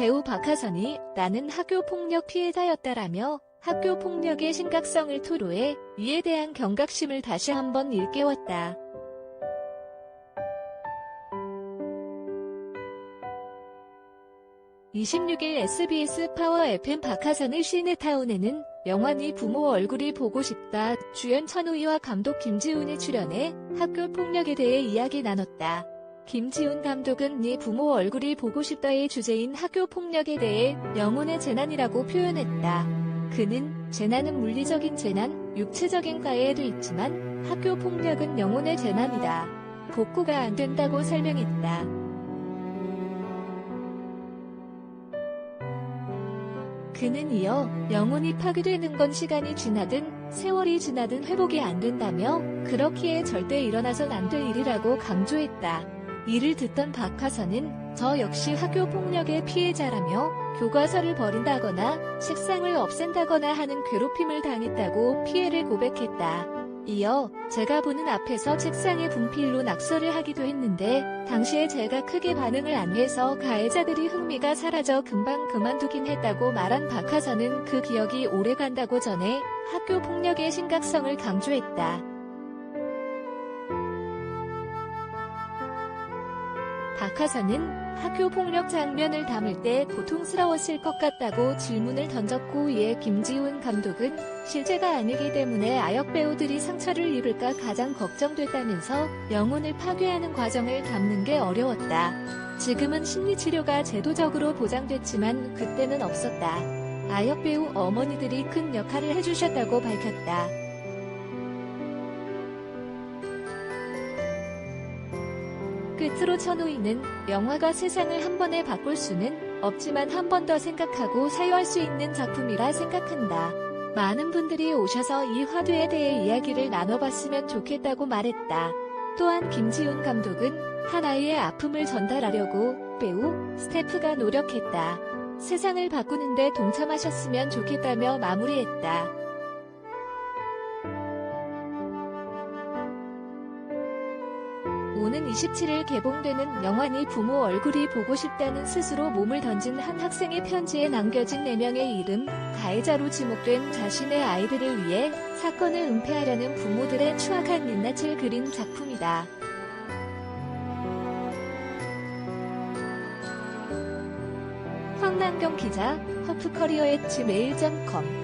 배우 박하선이 나는 학교 폭력 피해자였다라며 학교 폭력의 심각성을 토로해 이에 대한 경각심을 다시 한번 일깨웠다. (26일) SBS 파워 FM 박하선의 시네타운에는 영환이 부모 얼굴이 보고 싶다 주연 천우희와 감독 김지훈이 출연해 학교 폭력에 대해 이야기 나눴다. 김지훈 감독은 네 부모 얼굴이 보고 싶다의 주제인 학교 폭력에 대해 영혼의 재난이라고 표현했다. 그는 재난은 물리적인 재난, 육체적인 가해에도 있지만 학교 폭력은 영혼의 재난이다. 복구가 안 된다고 설명했다. 그는 이어 영혼이 파괴되는 건 시간이 지나든 세월이 지나든 회복이 안 된다며 그렇기에 절대 일어나선 안 될 일이라고 강조했다. 이를 듣던 박하선은 저 역시 학교 폭력의 피해자라며 교과서를 버린다거나 책상을 없앤다거나 하는 괴롭힘을 당했다고 피해를 고백했다. 이어 제가 보는 앞에서 책상에 분필로 낙서를 하기도 했는데 당시에 제가 크게 반응을 안 해서 가해자들이 흥미가 사라져 금방 그만두긴 했다고 말한 박하선은 그 기억이 오래 간다고 전해 학교 폭력의 심각성을 강조했다. 박하선은 학교 폭력 장면을 담을 때 고통스러웠을 것 같다고 질문을 던졌고 이에 김지훈 감독은 실제가 아니기 때문에 아역 배우들이 상처를 입을까 가장 걱정됐다면서 영혼을 파괴하는 과정을 담는 게 어려웠다. 지금은 심리치료가 제도적으로 보장됐지만 그때는 없었다. 아역 배우 어머니들이 큰 역할을 해주셨다고 밝혔다. 끝으로 천우희는 영화가 세상을 한 번에 바꿀 수는 없지만 한 번 더 생각하고 사유할 수 있는 작품이라 생각한다. 많은 분들이 오셔서 이 화두에 대해 이야기를 나눠봤으면 좋겠다고 말했다. 또한 김지훈 감독은 한 아이의 아픔을 전달하려고 배우, 스태프가 노력했다. 세상을 바꾸는데 동참하셨으면 좋겠다며 마무리했다. 오는 27일 개봉되는 영화니 부모 얼굴이 보고 싶다는 스스로 몸을 던진 한 학생의 편지에 남겨진 4명의 이름, 가해자로 지목된 자신의 아이들을 위해 사건을 은폐하려는 부모들의 추악한 민낯을 그린 작품이다. 황남경 기자, 허프커리어 엣지 메일.com